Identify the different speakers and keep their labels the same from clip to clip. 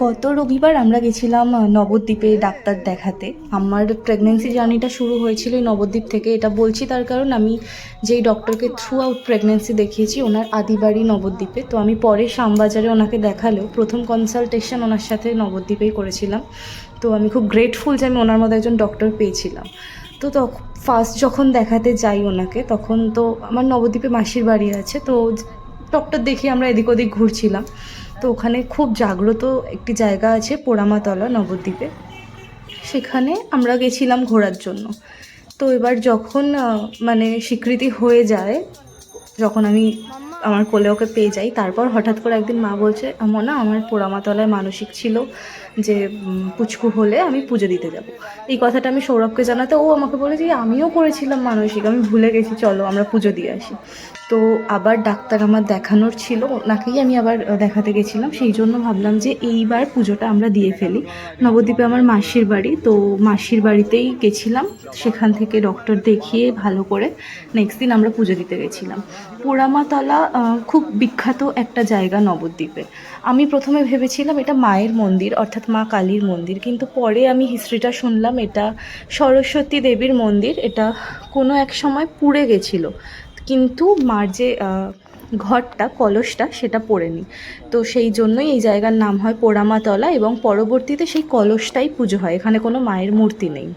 Speaker 1: গত রবিবার আমরা গেছিলাম নবদ্বীপে ডাক্তার দেখাতে। আমার প্রেগনেন্সি জার্নিটা শুরু হয়েছিল নবদ্বীপ থেকে। এটা বলছি তার কারণ আমি যেই ডক্টরকে থ্রু আউট প্রেগনেন্সি দেখিয়েছি, ওনার আদি বাড়ি নবদ্বীপে। তো আমি পরে শ্যামবাজারে ওনাকে দেখালেও প্রথম কনসালটেশন ওনার সাথে নবদ্বীপেই করেছিলাম। তো আমি খুব গ্রেটফুল যে আমি ওনার মতো একজন ডক্টর পেয়েছিলাম। তো তখন ফার্স্ট যখন দেখাতে যাই ওনাকে, তখন তো আমার নবদ্বীপে মাসির বাড়ি আছে, তো ডক্টর দেখি আমরা এদিক ওদিক ঘুরছিলাম। তো ওখানে খুব জাগ্রত একটি জায়গা আছে পোড়ামাতলা নবদ্বীপে। সেখানে আমরা গেছিলাম ঘোরার জন্য। তো এবার যখন মানে স্বীকৃতি হয়ে যায়, যখন আমি আমার কোলে ওকে পেয়ে যাই। তারপর হঠাৎ করে একদিন মা বলছে মনা আমার পোড়ামাতলায় মানসিক ছিল যে পুচকু হলে আমি পুজো দিতে যাব। এই কথাটা আমি সৌরভকে জানাতে ও আমাকে বলে যে, আমিও করেছিলাম মানসিক, আমি ভুলে গেছি, চলো আমরা পুজো দিয়ে আসি। তো আবার ডাক্তার আমার দেখানোর ছিল, ওনাকেই আমি আবার দেখাতে গেছিলাম। সেই জন্য ভাবলাম যে, এইবার পুজোটা আমরা দিয়ে ফেলি। নবদ্বীপে আমার মাসির বাড়ি, তো মাসির বাড়িতেই গেছিলাম। সেখান থেকে ডক্টর দেখিয়ে ভালো করে নেক্সট দিন আমরা পুজো দিতে গেছিলাম। পোড়ামাতলা খুব বিখ্যাত একটা জায়গা নবদ্বীপে। আমি প্রথমে ভেবেছিলাম এটা মায়ের মন্দির, অর্থাৎ মা কালীর মন্দির, কিন্তু পরে আমি হিস্ট্রিটা শুনলাম এটা সরস্বতী দেবীর মন্দির, এটা কোনো এক সময় পুড়ে গেছিল। কিন্তু মার যে ঘরটা, কলসটা, সেটা পড়েনি। তো সেই জন্যই এই জায়গার নাম হয় পোড়ামাতলা এবং পরবর্তীতে সেই কলসটাই পুজো হয়, এখানে কোনো মায়ের মূর্তি নেই।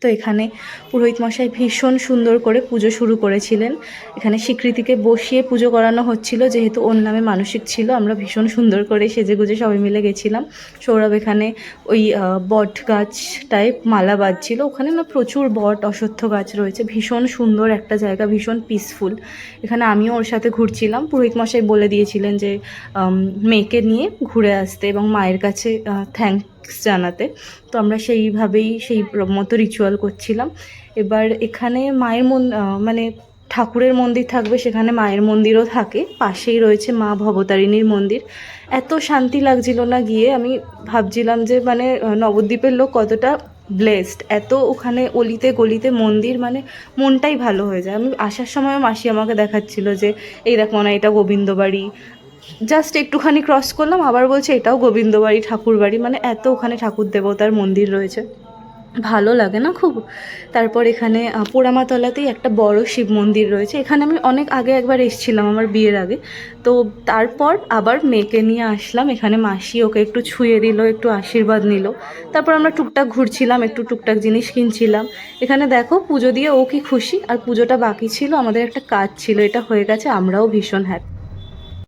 Speaker 1: তো এখানে পুরোহিত মশাই ভীষণ সুন্দর করে পুজো শুরু করেছিলেন। এখানে স্বীকৃতিকে বসিয়ে পুজো করানো হচ্ছিল, যেহেতু ওর নামে মানসিক ছিল, আমরা ভীষণ সুন্দর করে সেজে গুজে সবাই মিলে গেছিলাম। সৌরভ এখানে ওই বট গাছটায় মালা বাজছিল ওখানে না প্রচুর বট, অশ্বত্থ গাছ রয়েছে, ভীষণ সুন্দর একটা জায়গা, ভীষণ পিসফুল এখানে আমিও ওর সাথে ঘুরছিলাম। পুরোহিত মশাই বলে দিয়েছিলেন যে মেয়েকে নিয়ে ঘুরে আসতে এবং মায়ের কাছে জানাতে। তো আমরা সেইভাবেই সেই মতো রিচুয়াল করছিলাম। এবার এখানে মায়ের মন মানে ঠাকুরের মন্দির থাকবে, সেখানে মায়ের মন্দিরও থাকে। পাশেই রয়েছে মা ভবতারিণীর মন্দির। এত শান্তি লাগছিল না গিয়ে। আমি ভাবছিলাম যে মানে নবদ্বীপের লোক কতটা ব্লেসড এত ওখানে অলিতে গলিতে মন্দির মানে মনটাই ভালো হয়ে যায়। আমি আসার সময় মাসি আমাকে দেখাচ্ছিল যে, এই দেখ না এটা গোবিন্দবাড়ি। জাস্ট একটুখানি ক্রস করলাম, আবার বলছে এটাও গোবিন্দবাড়ি ঠাকুর বাড়ি মানে এত ওখানে ঠাকুর দেবতার মন্দির রয়েছে। ভালো লাগে না খুব? তারপর এখানে পোড়ামাতলাতেই একটা বড় শিব মন্দির রয়েছে। এখানে আমি অনেক আগে একবার এসেছিলাম আমার বিয়ের আগে। তো তারপর আবার মেয়েকে নিয়ে আসলাম, এখানে মাসি ওকে একটু ছুঁয়ে দিল, একটু আশীর্বাদ নিল। তারপর আমরা টুকটাক ঘুরছিলাম, একটু টুকটাক জিনিস কিনছিলাম। এখানে দেখো পুজো দিয়ে ও কি খুশি? আর পুজোটা বাকি ছিল, আমাদের একটা কাজ ছিল, এটা হয়ে গেছে, আমরাও ভীষণ হ্যাপি